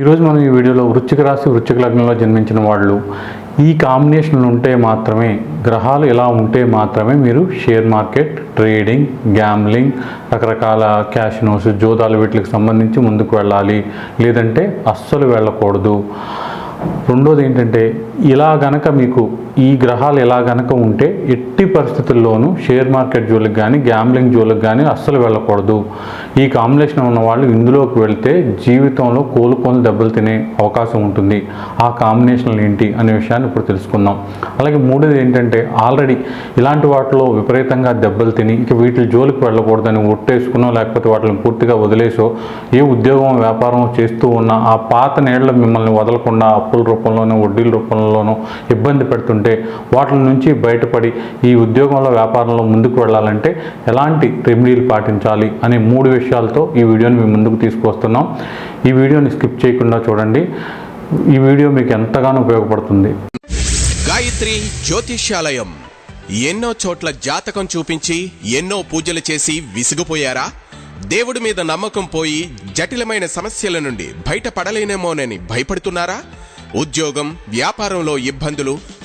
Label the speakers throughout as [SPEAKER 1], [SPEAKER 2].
[SPEAKER 1] ఈరోజు మనం ఈ వీడియోలో వృచ్చిక రాశి వృచ్చిక లగ్నంలో జన్మించిన వాళ్ళు ఈ కాంబినేషన్లు ఉంటే మాత్రమే గ్రహాలు ఇలా ఉంటే మాత్రమే మీరు షేర్ మార్కెట్ ట్రేడింగ్ గ్యామ్లింగ్ రకరకాల క్యాషినోస్ జోదాలు వీటికి సంబంధించి ముందుకు వెళ్ళాలి. లేదంటే అస్సలు వెళ్ళకూడదు. రెండోది ఏంటంటే ఇలా గనక మీకు ఈ గ్రహాలు ఎలా గనక ఉంటే ఎట్టి పరిస్థితుల్లోనూ షేర్ మార్కెట్ జోలికి కానీ గ్యాంబ్లింగ్ జోలికి కానీ అస్సలు వెళ్ళకూడదు. ఈ కాంబినేషన్ ఉన్న వాళ్ళు ఇందులోకి వెళ్తే జీవితంలో కోలుకొని దెబ్బలు తినే అవకాశం ఉంటుంది. ఆ కాంబినేషన్లు ఏంటి అనే విషయాన్ని ఇప్పుడు తెలుసుకుందాం. అలాగే మూడోది ఏంటంటే ఆల్రెడీ ఇలాంటి వాటిలో విపరీతంగా దెబ్బలు తిని ఇక వీటి జోలికి వెళ్ళకూడదని ఒట్టేసుకునో లేకపోతే వాటిని పూర్తిగా వదిలేసో ఏ ఉద్యోగం వ్యాపారం చేస్తూ ఉన్న ఆ పాత నేళ్ళు మిమ్మల్ని వదలకుండా అప్పుల రూపంలోనూ వడ్డీల రూపంలోనూ ఇబ్బంది పెడుతుంటే వాటి నుంచి బయటపడి ఈ ఉద్యోగంలో వ్యాపారంలో ముందుకు వెళ్ళాలంటే ఎలాంటి రెమెడీలు పాటించాలి అనే మూడు విషయాలతో ఈ వీడియోని మీ ముందుకు తీసుకొస్తున్నాం ఈ వీడియోని స్కిప్ చేయకుండా చూడండి. ఈ వీడియో మీకు ఎంతగానో ఉపయోగపడుతుంది.
[SPEAKER 2] గాయత్రి జ్యోతిష్యాలయం. ఎన్నో చోట్ల జాతకం చూపించి ఎన్నో పూజలు చేసి విసిగిపోయారా? దేవుడి మీద నమ్మకం పోయి జటిలమైన సమస్యల నుండి బయటపడలేనేమోనని భయపడుతున్నారా? ఉద్యోగం వ్యాపారంలో ఇబ్బందులు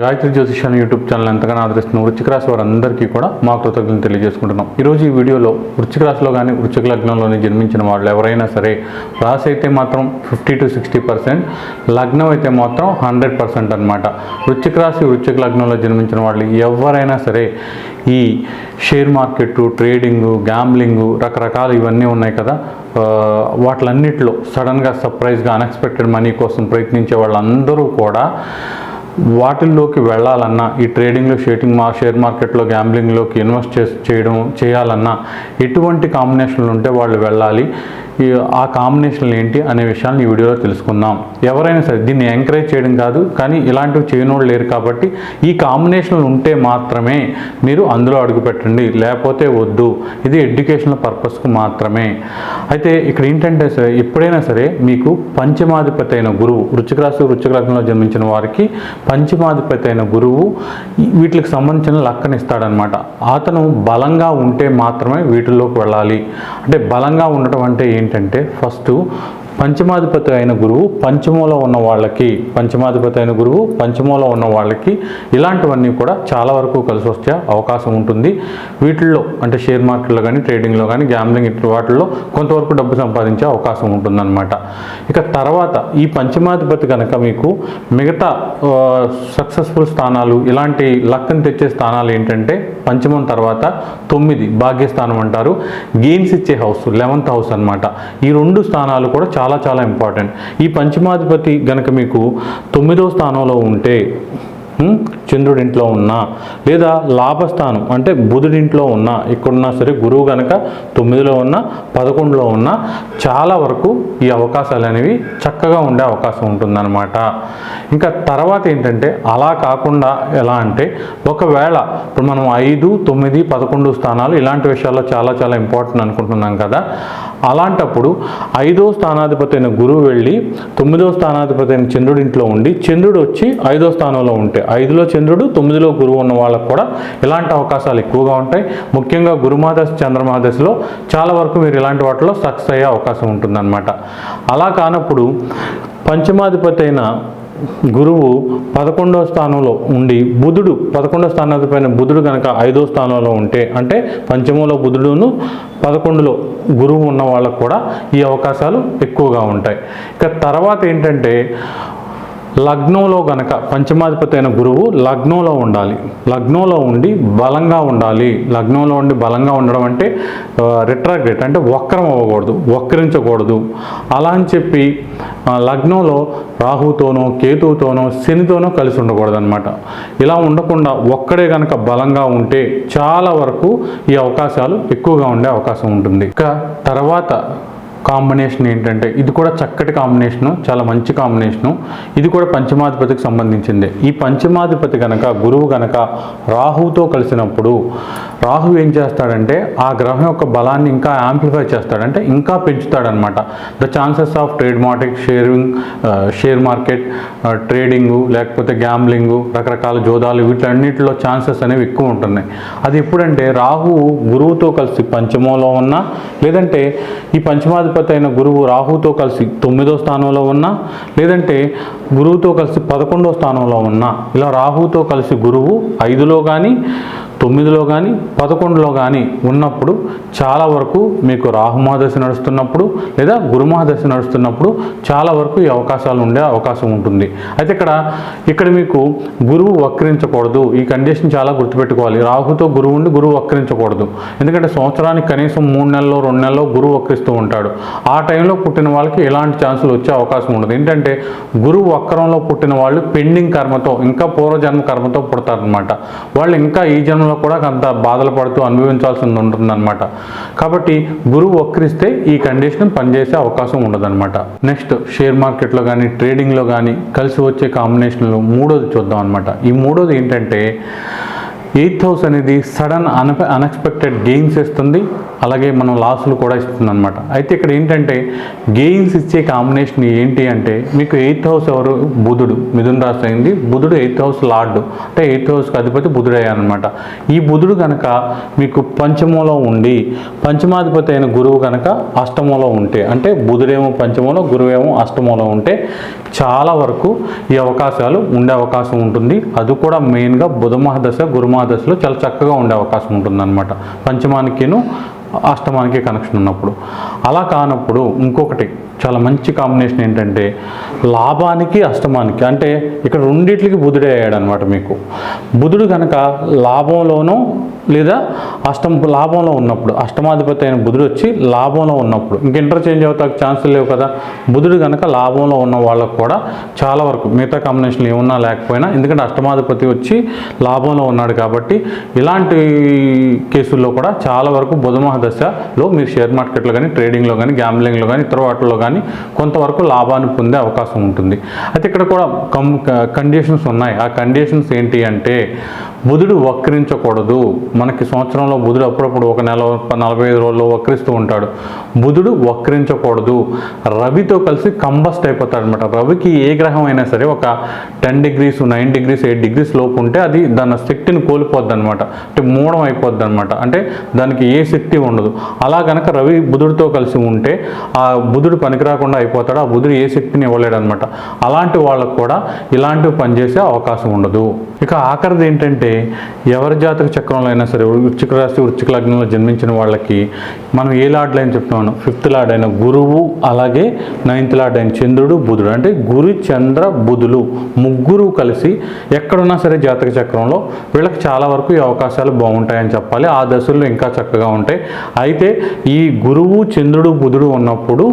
[SPEAKER 1] గాయత్రి అనే యూట్యూబ్ ఛానల్ ఎంతగానో ఆదరిస్తున్న వృచ్చిక రాశి వారందరికీ కూడా మా కృతజ్ఞతలు తెలియజేసుకుంటున్నాం. ఈరోజు ఈ వీడియోలో వృచ్చిక రాశిలో కానీ వృచ్చిక లగ్నంలోని జన్మించిన వాళ్ళు ఎవరైనా సరే రాశి అయితే మాత్రం ఫిఫ్టీ టు సిక్స్టీ పర్సెంట్ లగ్నం అయితే మాత్రం హండ్రెడ్ పర్సెంట్ అనమాట వృచ్చిక రాశి వృచ్చిక లగ్నంలో జన్మించిన వాళ్ళు ఎవరైనా సరే ఈ షేర్ మార్కెట్ ట్రేడింగు గ్యాంబ్లింగు రకరకాలు ఇవన్నీ ఉన్నాయి కదా వాటిలన్నిటిలో సడన్గా సర్ప్రైజ్గా అన్ఎక్స్పెక్టెడ్ మనీ కోసం ప్రయత్నించే వాళ్ళందరూ కూడా వాటిల్లోకి వెళ్ళాలన్నా ఈ ట్రేడింగ్లో షేటింగ్ మా షేర్ మార్కెట్లో గ్యాంబ్లింగ్లోకి ఇన్వెస్ట్ చేసి చేయడం చేయాలన్నా ఎటువంటి కాంబినేషన్లు ఉంటే వాళ్ళు వెళ్ళాలి. ఆ కాంబినేషన్లు ఏంటి అనే విషయాన్ని ఈ వీడియోలో తెలుసుకుందాం. ఎవరైనా సరే దీన్ని ఎంకరేజ్ చేయడం కాదు కానీ ఇలాంటివి చేయనోళ్ళు లేరు కాబట్టి ఈ కాంబినేషన్లు ఉంటే మాత్రమే మీరు అందులో అడుగు పెట్టండి లేకపోతే వద్దు. ఇది ఎడ్యుకేషనల్ పర్పస్కు మాత్రమే. అయితే ఇక్కడ ఏంటంటే సరే ఎప్పుడైనా సరే మీకు పంచమాధిపతి అయిన గురువు వృశ్చిక రాశి లగ్నంలో జన్మించిన వారికి పంచమాధిపతి అయిన గురువు వీటికి సంబంధించిన లక్కనిస్తాడనమాట అతను బలంగా ఉంటే మాత్రమే వీటిల్లోకి వెళ్ళాలి. అంటే బలంగా ఉండటం అంటే ఏంటి? ఏంటంటే ఫస్ట్ పంచమాధిపతి అయిన గురువు పంచమంలో ఉన్న వాళ్ళకి పంచమాధిపతి అయిన గురువు పంచమంలో ఉన్న వాళ్ళకి ఇలాంటివన్నీ కూడా చాలా వరకు కలిసి వచ్చే అవకాశం ఉంటుంది. వీటిల్లో అంటే షేర్ మార్కెట్లో కానీ ట్రేడింగ్లో కానీ గ్యాంబ్లింగ్ ఇటు వాటిల్లో కొంతవరకు డబ్బు సంపాదించే అవకాశం ఉంటుందన్నమాట. ఇక తర్వాత ఈ పంచమాధిపతి కనుక మీకు మిగతా సక్సెస్ఫుల్ స్థానాలు ఇలాంటి లక్కని తెచ్చే స్థానాలు ఏంటంటే పంచమం తర్వాత తొమ్మిది భాగ్యస్థానం అంటారు. గెయిన్స్ ఇచ్చే హౌస్ లెవెంత్ హౌస్ అనమాట ఈ రెండు స్థానాలు కూడా చాలా చాలా ఇంపార్టెంట్ ఈ పంచమాధిపతి గనక మీకు తొమ్మిదో స్థానంలో ఉంటే చంద్రుడింట్లో చంద్రుడి ఇంట్లో ఉన్నా లేదా లాభస్థానం అంటే బుధుడింట్లో ఉన్నా ఇక్కడున్నా సరే గురువు కనుక తొమ్మిదిలో ఉన్నా పదకొండులో ఉన్నా చాలా వరకు ఈ అవకాశాలు అనేవి చక్కగా ఉండే అవకాశం ఉంటుందన్నమాట. ఇంకా తర్వాత ఏంటంటే అలా కాకుండా ఎలా అంటే ఒకవేళ ఇప్పుడు మనం ఐదు తొమ్మిది పదకొండు స్థానాలు ఇలాంటి విషయాల్లో చాలా చాలా ఇంపార్టెంట్ అనుకుంటున్నాం కదా. అలాంటప్పుడు ఐదో స్థానాధిపతి అయిన గురువు వెళ్ళి తొమ్మిదో స్థానాధిపతి అయిన చంద్రుడి ఇంట్లో ఉండి చంద్రుడు వచ్చి ఐదో స్థానంలో ఉంటే ఐదులో చంద్రుడు తొమ్మిదిలో గురువు ఉన్న వాళ్ళకు కూడా ఇలాంటి అవకాశాలు ఎక్కువగా ఉంటాయి. ముఖ్యంగా గురుమాదశ చంద్రమాదశలో చాలా వరకు మీరు ఇలాంటి వాటిలో సక్సెస్ అయ్యే అవకాశం ఉంటుందన్నమాట. అలా కానప్పుడు పంచమాధిపతి అయిన గురువు పదకొండవ స్థానంలో ఉండి బుధుడు పదకొండవ స్థానాధిపైన బుధుడు కనుక ఐదో స్థానంలో ఉంటే అంటే పంచమంలో బుధుడును పదకొండులో గురువు ఉన్న వాళ్ళకు కూడా ఈ అవకాశాలు ఎక్కువగా ఉంటాయి. ఇక తర్వాత ఏంటంటే లగ్నంలో గనక పంచమాధిపతి అయిన గురువు లగ్నంలో ఉండాలి. లగ్నంలో ఉండి బలంగా ఉండాలి. లగ్నంలో ఉండి బలంగా ఉండడం అంటే రిట్రాగ్రేట్ అంటే వక్రం అవ్వకూడదు వక్రించకూడదు. అలా అని చెప్పి లగ్నంలో రాహుతోనో కేతువుతోనో శనితోనో కలిసి ఉండకూడదు అనమాట ఇలా ఉండకుండా ఒక్కడే గనక బలంగా ఉంటే చాలా వరకు ఈ అవకాశాలు ఎక్కువగా ఉండే అవకాశం ఉంటుంది. ఇక తర్వాత కాంబినేషన్ ఏంటంటే ఇది కూడా చక్కటి కాంబినేషను చాలా మంచి కాంబినేషను. ఇది కూడా పంచమాధిపతికి సంబంధించింది. ఈ పంచమాధిపతి కనుక గురువు కనుక రాహుతో కలిసినప్పుడు రాహు ఏం చేస్తాడంటే ఆ గ్రహం యొక్క బలాన్ని ఇంకా యాంప్లిఫై చేస్తాడంటే ఇంకా పెంచుతాడనమాట. The chances of trade market sharing share market trading లేకపోతే గ్యాంబ్లింగు రకరకాల జోదాలు వీటన్నిటిలో ఛాన్సెస్ అనేవి ఎక్కువ ఉంటున్నాయి. అది ఎప్పుడంటే రాహు గురువుతో కలిసి పంచమంలో ఉన్నా లేదంటే ఈ పంచమాధిపతి అయిన గురువు రాహుతో కలిసి తొమ్మిదో స్థానంలో ఉన్నా లేదంటే గురువుతో కలిసి పదకొండో స్థానంలో ఉన్నా ఇలా రాహుతో కలిసి గురువు ఐదులో కానీ తొమ్మిదిలో కానీ పదకొండులో కానీ ఉన్నప్పుడు చాలా వరకు మీకు రాహుమహాదశ నడుస్తున్నప్పుడు లేదా గురుమహాదశ నడుస్తున్నప్పుడు చాలా వరకు ఈ అవకాశాలు ఉండే అవకాశం ఉంటుంది. అయితే ఇక్కడ ఇక్కడ మీకు గురువు వక్రించకూడదు. ఈ కండిషన్ చాలా గుర్తుపెట్టుకోవాలి. రాహుతో గురువు ఉండి గురువు వక్రించకూడదు. ఎందుకంటే సంవత్సరానికి కనీసం మూడు నెలల్లో రెండు నెలల్లో గురువు వక్రిస్తూ ఉంటాడు. ఆ టైంలో పుట్టిన వాళ్ళకి ఎలాంటి ఛాన్సులు వచ్చే అవకాశం ఉండదు. ఏంటంటే గురువు వక్రంలో పుట్టిన వాళ్ళు పెండింగ్ కర్మతో ఇంకా పూర్వజన్మ కర్మతో పుడతారనమాట వాళ్ళు ఇంకా ఈ జన్మలో కూడా అంత బాధలు పడుతూ అనుభవించాల్సి ఉంటుందన్నమాట. కాబట్టి గురువు వక్రిస్తే ఈ కండిషన్ పనిచేసే అవకాశం ఉండదన్నమాట. నెక్స్ట్ షేర్ మార్కెట్లో కానీ ట్రేడింగ్లో కానీ కలిసి వచ్చే కాంబినేషన్లు మూడోది చూద్దాం అనమాట ఈ మూడోది ఏంటంటే ఎయిత్ హౌస్ అనేది సడన్ అన అన్ఎక్స్పెక్టెడ్ గెయిన్స్ ఇస్తుంది. అలాగే మనం లాసులు కూడా ఇస్తుంది అనమాట అయితే ఇక్కడ ఏంటంటే గెయిన్స్ ఇచ్చే కాంబినేషన్ ఏంటి అంటే మీకు ఎయిత్ హౌస్ ఎవరు? బుధుడు మిథున్ రాశి అయింది. బుధుడు ఎయిత్ హౌస్ లార్డు. అంటే ఎయిత్ హౌస్కి అధిపతి బుధుడు అయ్యానమాట ఈ బుధుడు కనుక మీకు పంచమంలో ఉండి పంచమాధిపతి అయిన గురువు కనుక అష్టమంలో ఉంటే అంటే బుధుడేమో పంచమంలో గురువేమో అష్టమంలో ఉంటే చాలా వరకు ఈ అవకాశాలు ఉండే అవకాశం ఉంటుంది. అది కూడా మెయిన్గా బుధమహదశ గురుమహ గురు మహాదశలో చాలా చక్కగా ఉండే అవకాశం ఉంటుందన్నమాట. పంచమానికిను అష్టమానికి కనెక్షన్ ఉన్నప్పుడు. అలా కానప్పుడు ఇంకొకటి చాలా మంచి కాంబినేషన్ ఏంటంటే లాభానికి అష్టమానికి అంటే ఇక్కడ రెండిట్లకి బుధుడే అయ్యాడు అనమాట మీకు. బుధుడు కనుక లాభంలోనూ లేదా అష్టం లాభంలో ఉన్నప్పుడు అష్టమాధిపతి అయిన బుధుడు వచ్చి లాభంలో ఉన్నప్పుడు ఇంక ఇంటర్చేంజ్ అవుతానికి ఛాన్సులు లేవు కదా. బుధుడు కనుక లాభంలో ఉన్న వాళ్ళకు కూడా చాలా వరకు మిగతా కాంబినేషన్లు ఏమున్నా లేకపోయినా ఎందుకంటే అష్టమాధిపతి వచ్చి లాభంలో ఉన్నాడు కాబట్టి ఇలాంటి కేసుల్లో కూడా చాలా వరకు బుధమహ దశలో మీరు షేర్ మార్కెట్లో కానీ ట్రేడింగ్లో కానీ గ్యాంబ్లింగ్లో కానీ ఇతర వాటిల్లో కానీ కొంతవరకు లాభాన్ని పొందే అవకాశం ఉంటుంది. అయితే ఇక్కడ కూడా కం కండిషన్స్ ఉన్నాయి. ఆ కండిషన్స్ ఏంటి అంటే బుధుడు వక్రించకూడదు. మనకి సంవత్సరంలో బుధుడు అప్పుడప్పుడు ఒక నెల నలభై ఐదు రోజుల్లో వక్రిస్తూ ఉంటాడు. బుధుడు వక్రించకూడదు. రవితో కలిసి కంబస్ట్ అయిపోతాడు అనమాట రవికి ఏ గ్రహం అయినా సరే ఒక ten degrees nine degrees eight degrees లోపు ఉంటే అది దాని శక్తిని కోల్పోద్ది అనమాట అంటే మూడం అయిపోద్ది అనమాట అంటే దానికి ఏ శక్తి ఉండదు. అలా కనుక రవి బుధుడితో కలిసి ఉంటే ఆ బుధుడు పనికిరాకుండా అయిపోతాడు. ఆ బుధుడు ఏ శక్తిని ఇవ్వలేడు అనమాట అలాంటి వాళ్ళకు కూడా ఇలాంటివి పనిచేసే అవకాశం ఉండదు. ఇక ఆఖరిది ఏంటంటే ఎవరి జాతక చక్రంలో అయినా సరే వృచ్చిక రాశి వృచ్చిక లగ్నంలో జన్మించిన వాళ్ళకి మనం ఏ లార్డ్ లైన్ చెప్తున్నాను ఫిఫ్త్ లాడ్ అయిన గురువు అలాగే నైన్త్ లాడ్ అయిన చంద్రుడు బుధుడు అంటే గురు చంద్ర బుధులు ముగ్గురు కలిసి ఎక్కడున్నా సరే జాతక చక్రంలో వీళ్ళకి చాలా వరకు ఈ అవకాశాలు బాగుంటాయని చెప్పాలి. ఆ దశల్లో ఇంకా చక్కగా ఉంటాయి. అయితే ఈ గురువు చంద్రుడు బుధుడు ఉన్నప్పుడు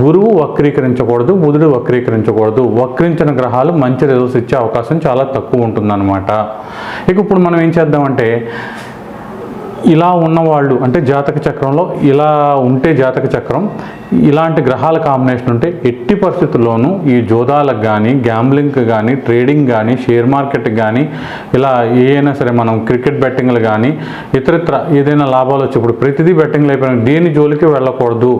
[SPEAKER 1] గురువు వక్రీకరించకూడదు బుధుడు వక్రీకరించకూడదు. వక్రించిన గ్రహాలు మంచి రిజల్ట్స్ ఇచ్చే అవకాశం చాలా తక్కువ ఉంటుందన్నమాట. ఇక ఇప్పుడు మనం ఏం చేద్దామంటే ఇలా ఉన్నవాళ్ళు అంటే జాతక చక్రంలో ఇలా ఉంటే జాతక చక్రం ఇలాంటి గ్రహాల కాంబినేషన్ ఉంటే ఎట్టి పరిస్థితుల్లోనూ ఈ జోదాలకు కానీ గ్యాంబ్లింగ్కి కానీ ట్రేడింగ్ కానీ షేర్ మార్కెట్కి కానీ ఇలా ఏదైనా సరే మనం క్రికెట్ బెట్టింగ్లు కానీ ఇతరత్ర ఏదైనా లాభాలు వచ్చేప్పుడు ప్రతిదీ బెట్టింగ్లు అయిపోయిన దేని జోలికి వెళ్ళకూడదు?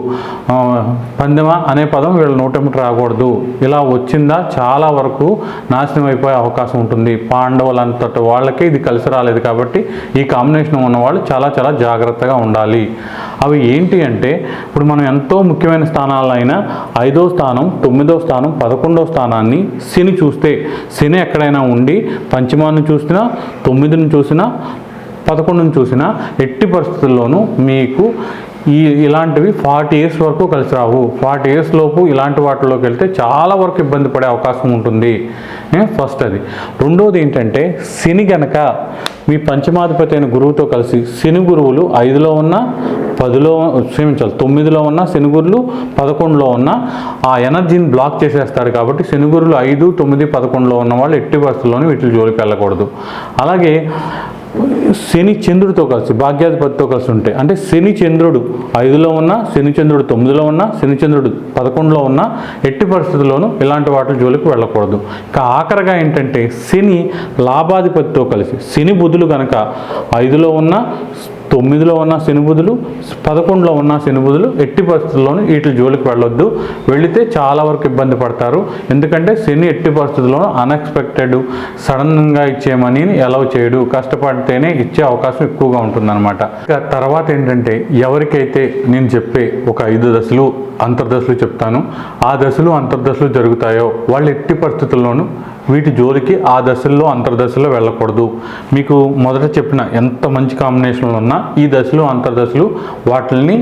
[SPEAKER 1] పందెమా అనే పదం వీళ్ళ నోటెమ్మటి రాకూడదు. ఇలా వచ్చిందా చాలా వరకు నాశనం అయిపోయే అవకాశం ఉంటుంది. పాండవులంతటి వాళ్ళకే ఇది కలిసి రాలేదు కాబట్టి ఈ కాంబినేషన్ ఉన్నవాళ్ళు చాలా చాలా చాలా జాగ్రత్తగా ఉండాలి. అవి ఏంటి అంటే ఇప్పుడు మనం ఎంతో ముఖ్యమైన స్థానాలైన ఐదో స్థానం తొమ్మిదో స్థానం పదకొండో స్థానాన్ని శని చూస్తే శని ఎక్కడైనా ఉండి పంచమాన్ని చూసినా తొమ్మిదిని చూసినా పదకొండుని చూసినా ఎట్టి పరిస్థితుల్లోనూ మీకు ఈ ఇలాంటివి ఫార్టీ ఇయర్స్ వరకు కలిసి రావు. ఫార్టీ ఇయర్స్ లోపు ఇలాంటి వాటిలోకి వెళ్తే చాలా వరకు ఇబ్బంది పడే అవకాశం ఉంటుంది. ఫస్ట్ అది. రెండోది ఏంటంటే శని గనక మీ పంచమాధిపతి అయిన గురువుతో కలిసి శని గురువులు ఐదులో ఉన్న పదిలో క్షమించాలి తొమ్మిదిలో ఉన్న శని గురులు పదకొండులో ఉన్న ఆ ఎనర్జీని బ్లాక్ చేసేస్తారు కాబట్టి శని గురులు ఐదు తొమ్మిది పదకొండులో ఉన్న వాళ్ళు ఎట్టి వరుసలోనే వీటి జోలికి వెళ్ళకూడదు. అలాగే శని చంద్రుడితో కలిసి భాగ్యాధిపతితో కలిసి ఉంటాయి అంటే శని చంద్రుడు ఐదులో ఉన్న శని చంద్రుడు తొమ్మిదిలో ఉన్న శని చంద్రుడు పదకొండులో ఉన్న ఎట్టి పరిస్థితుల్లోనూ ఇలాంటి వాటి జోలికి వెళ్ళకూడదు. ఇక ఆఖరిగా ఏంటంటే శని లాభాధిపతితో కలిసి శని బుధులు కనుక ఐదులో ఉన్న తొమ్మిదిలో ఉన్న శనిబుధులు పదకొండులో ఉన్న శనిబుధులు ఎట్టి పరిస్థితుల్లోనూ వీటి జోలికి వెళ్ళొద్దు. వెళితే చాలా వరకు ఇబ్బంది పడతారు. ఎందుకంటే శని ఎట్టి పరిస్థితుల్లోనూ అన్ఎక్స్పెక్టెడ్ సడన్గా ఇచ్చే మనీని అలౌ చేయడు. కష్టపడితేనే ఇచ్చే అవకాశం ఎక్కువగా ఉంటుందన్నమాట. ఇక తర్వాత ఏంటంటే ఎవరికైతే నేను చెప్పే ఒక ఐదు దశలు అంతర్దశలు చెప్తాను ఆ దశలు అంతర్దశలు జరుగుతాయో వాళ్ళు ఎట్టి పరిస్థితుల్లోనూ వీటి జోలికి ఆ దశల్లో అంతర్దశలో వెళ్ళకూడదు. మీకు మొదట చెప్పిన ఎంత మంచి కాంబినేషన్లు ఉన్నా ఈ దశలు అంతర్దశలు వాటిని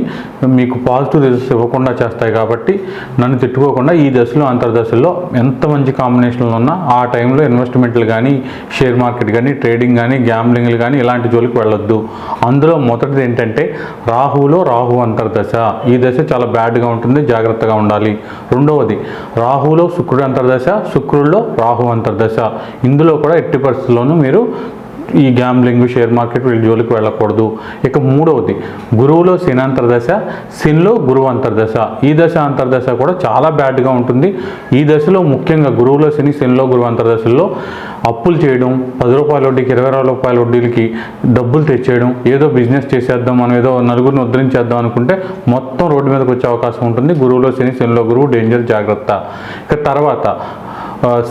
[SPEAKER 1] మీకు పాజిటివ్ రిజల్ట్స్ ఇవ్వకుండా చేస్తాయి కాబట్టి నన్ను తిట్టుకోకుండా ఈ దశలు అంతర్దశల్లో ఎంత మంచి కాంబినేషన్లు ఉన్నా ఆ టైంలో ఇన్వెస్ట్మెంట్లు కానీ షేర్ మార్కెట్ కానీ ట్రేడింగ్ కానీ గ్యాంబ్లింగ్లు కానీ ఇలాంటి జోలికి వెళ్ళొద్దు. అందులో మొదటిది ఏంటంటే రాహులో రాహు అంతర్దశ. ఈ దశ చాలా బ్యాడ్గా ఉంటుంది జాగ్రత్తగా ఉండాలి. రెండవది రాహులో శుక్రుడు అంతర్దశ శుక్రుల్లో రాహు అంతర్దశ ఇందులో కూడా ఎట్టి పరిస్థితుల్లోనూ మీరు ఈ గ్యాంబ్లింగ్ షేర్ మార్కెట్ వీళ్ళ జోలికి వెళ్ళకూడదు. ఇక మూడవది గురువులో శని అంతర్దశ శనిలో గురువు అంతర్దశ ఈ దశ అంతర్దశ కూడా చాలా బ్యాడ్గా ఉంటుంది. ఈ దశలో ముఖ్యంగా గురువులో శని శనిలో గురువు అంతర్దశల్లో అప్పులు చేయడం పది రూపాయల వడ్డీకి ఇరవై రూపాయల వడ్డీలకి డబ్బులు తెచ్చేయడం ఏదో బిజినెస్ చేసేద్దాం మనం ఏదో నలుగురిని ఉద్ధరించేద్దాం అనుకుంటే మొత్తం రోడ్డు మీదకి వచ్చే అవకాశం ఉంటుంది. గురువులో శని శనిలో గురువు డేంజర్ జాగ్రత్త. ఇక తర్వాత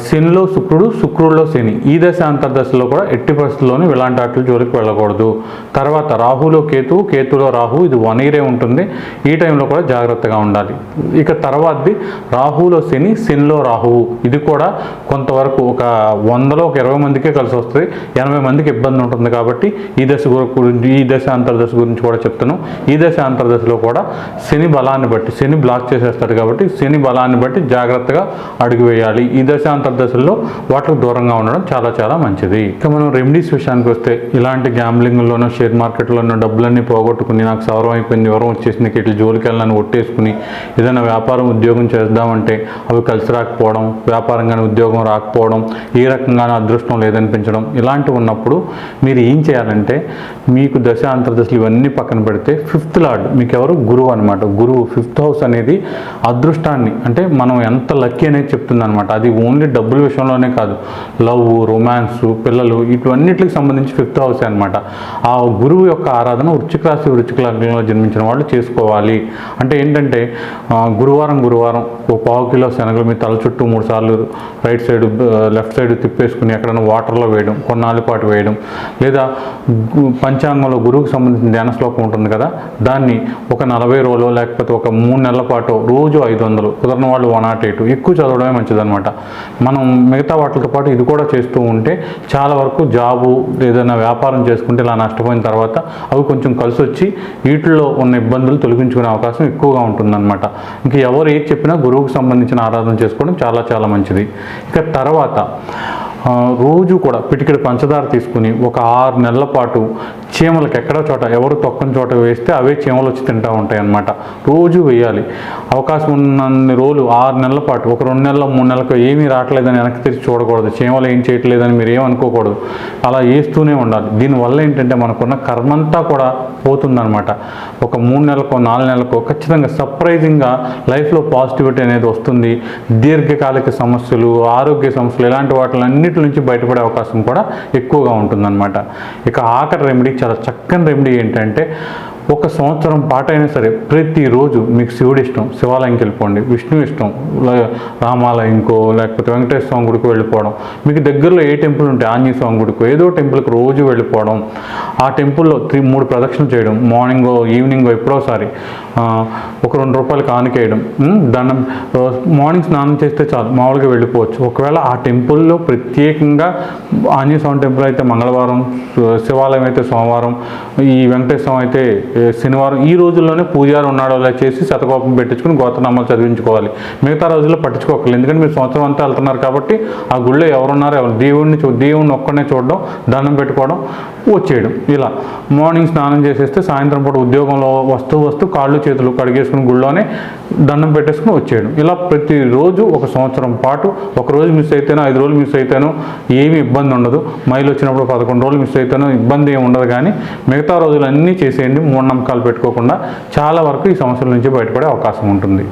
[SPEAKER 1] శనిలో శుక్రుడు శుక్రుడిలో శని. ఈ దశ అంతర్దశలో కూడా ఎట్టి పరిస్థితుల్లోనూ ఇలాంటి వాటి జోలికి వెళ్ళకూడదు. తర్వాత రాహులో కేతు కేతులో రాహు ఇది వన్ ఇయరే ఉంటుంది. ఈ టైంలో కూడా జాగ్రత్తగా ఉండాలి. ఇక తర్వాతది రాహులో శని శనిలో రాహువు. ఇది కూడా కొంతవరకు ఒక వందలో ఒక ఇరవై మందికే కలిసి వస్తుంది. ఎనభై మందికి ఇబ్బంది ఉంటుంది కాబట్టి ఈ దశ గురించి ఈ దశ అంతర్దశ గురించి కూడా చెప్తాను. ఈ దశ అంతర్దశలో కూడా శని బలాన్ని బట్టి శని బ్లాక్ చేసేస్తాడు కాబట్టి శని బలాన్ని బట్టి జాగ్రత్తగా అడుగు వేయాలి. ఈ దశ అంతర్దశల్లో వాటికి దూరంగా ఉండడం చాలా చాలా మంచిది. ఇక మనం రెమెడీస్ విషయానికి వస్తే ఇలాంటి గ్యాంబ్లింగ్లోనూ షేర్ మార్కెట్లోనూ డబ్బులన్నీ పోగొట్టుకుని నాకు సౌరం అయిపోయింది ఎవరం వచ్చేసింది ఇట్లా జోలికి వెళ్ళాలని ఒట్టేసుకుని ఏదైనా వ్యాపారం ఉద్యోగం చేద్దామంటే అవి కలిసి రాకపోవడం వ్యాపారం కానీ ఉద్యోగం రాకపోవడం ఏ రకంగానూ అదృష్టం లేదనిపించడం ఇలాంటివి ఉన్నప్పుడు మీరు ఏం చేయాలంటే మీకు దశ అంతర్దశలు ఇవన్నీ పక్కన పెడితే ఫిఫ్త్ లార్డ్ మీకు ఎవరు గురువు అనమాట గురువు ఫిఫ్త్ హౌస్ అనేది అదృష్టాన్ని అంటే మనం ఎంత లక్కీ అనేది చెప్తుంది అనమాట అది ఓన్లీ డబ్బుల విషయంలోనే కాదు లవ్ రొమాన్స్ పిల్లలు ఇటువన్నిటికి సంబంధించి ఫిఫ్త్ హౌస్ అనమాట ఆ గురువు యొక్క ఆరాధన వృచ్చిక రాశి వృచ్చిక లగ్నంలో జన్మించిన వాళ్ళు చేసుకోవాలి. అంటే ఏంటంటే గురువారం గురువారం ఒక పావు కిలో శనగలు మీ తల చుట్టూ మూడు సార్లు రైట్ సైడ్ లెఫ్ట్ సైడ్ తిప్పేసుకుని ఎక్కడైనా వాటర్లో వేయడం కొన్నాళ్ళ పాటు వేయడం. లేదా పంచాంగంలో గురువుకు సంబంధించిన ధ్యాన శ్లోకం ఉంటుంది కదా దాన్ని ఒక నలభై రోజులు లేకపోతే ఒక మూడు నెలల పాటు రోజు ఐదు వందలు. కుదరని వాళ్ళు వన్ నాట్ ఎయిట్ ఎక్కువ చదవడమే మంచిదన్నమాట. మనం మిగతా వాటితో పాటు ఇది కూడా చేస్తూ ఉంటే చాలా వరకు జాబు ఏదైనా వ్యాపారం చేసుకుంటే ఇలా నష్టపోయిన తర్వాత అవి కొంచెం కలిసి వచ్చి వీటిలో ఉన్న ఇబ్బందులు తొలగించుకునే అవకాశం ఎక్కువగా ఉంటుందన్నమాట. ఇంక ఎవరు ఏది చెప్పినా గురువుకు సంబంధించిన ఆరాధన చేసుకోవడం చాలా చాలా మంచిది. ఇక తర్వాత రోజు కూడా పిటికెడు పంచదార తీసుకుని ఒక ఆరు నెలల పాటు చీమలకు ఎక్కడో చోట ఎవరు తొక్కని చోట వేస్తే అవే చీమలు వచ్చి తింటూ ఉంటాయి అన్నమాట. రోజు వేయాలి. అవకాశం ఉన్నన్ని రోజులు ఆరు నెలల పాటు ఒక రెండు నెలల మూడు నెలలకు ఏమీ రావట్లేదని వెనక్కి తెరిచి చూడకూడదు. చీమలు ఏం చేయట్లేదని మీరు ఏమనుకోకూడదు అలా వేస్తూనే ఉండాలి. దీనివల్ల ఏంటంటే మనకున్న కర్మంతా కూడా పోతుందన్నమాట. ఒక మూడు నెలలకో నాలుగు నెలలకో ఖచ్చితంగా సర్ప్రైజింగ్గా లైఫ్లో పాజిటివిటీ అనేది వస్తుంది. దీర్ఘకాలిక సమస్యలు ఆరోగ్య సమస్యలు ఇలాంటి వాటిలన్నీ వాటిలన్నిటి నుంచి బయటపడే అవకాశం కూడా ఎక్కువగా ఉంటుందన్నమాట. ఇక ఆఖరి రెమెడీ చాలా చక్కని రెమెడీ ఏంటంటే ఒక సంవత్సరం పాటైనా సరే ప్రతిరోజు మీకు శివుడు ఇష్టం శివాలయంకి వెళ్ళిపోండి విష్ణు ఇష్టం రామాలయంకో లేకపోతే వెంకటేశ్వర స్వామి గుడికి వెళ్ళిపోవడం. మీకు దగ్గరలో ఏ టెంపుల్ ఉంటే ఆంజనేయ స్వామి గుడికో ఏదో టెంపుల్కి రోజు వెళ్ళిపోవడం. ఆ టెంపుల్లో త్రీ మూడు ప్రదక్షిణలు చేయడం మార్నింగ్ ఈవినింగ్ ఎప్పుడోసారి ఒక రెండు రూపాయలు కానికేయడం దండం మార్నింగ్ స్నానం చేస్తే చాలు మామూలుగా వెళ్ళిపోవచ్చు. ఒకవేళ ఆ టెంపుల్లో ప్రత్యేకంగా ఆంజనేయ స్వామి టెంపుల్ అయితే మంగళవారం శివాలయం అయితే సోమవారం ఈ వెంకటేశ్వరం అయితే శనివారం ఈ రోజుల్లోనే పూజారి ఉన్నాడో అలా చేసి శతకోపం పెట్టించుకుని గోతనామాలు చదివించుకోవాలి. మిగతా రోజుల్లో పట్టించుకోకలేదు ఎందుకంటే మీరు సంవత్సరం అంతా వెళ్తున్నారు కాబట్టి ఆ గుళ్ళో ఎవరున్నారో ఎవరు దేవుడిని చూ దేవుడిని ఒక్కనే చూడడం దండం పెట్టుకోవడం వచ్చేయడం. ఇలా మార్నింగ్ స్నానం చేసేస్తే సాయంత్రం పూట ఉద్యోగంలో వస్తూ వస్తూ కాళ్ళు చేతులు కడిగేసుకుని గుళ్ళోనే దండం పెట్టేసుకుని వచ్చేయడం ఇలా ప్రతిరోజు ఒక సంవత్సరం పాటు ఒక రోజు మిస్ అయితేనో ఐదు రోజులు మిస్ అయితేనో ఏమీ ఇబ్బంది ఉండదు. మైలు వచ్చినప్పుడు పదకొండు రోజులు మిస్ అయితేనో ఇబ్బంది ఏమి ఉండదు కానీ మిగతా రోజులు అన్నీ చేసేయండి మూఢనమ్మకాలు పెట్టుకోకుండా చాలా వరకు ఈ సమస్యల నుంచి బయటపడే అవకాశం ఉంటుంది.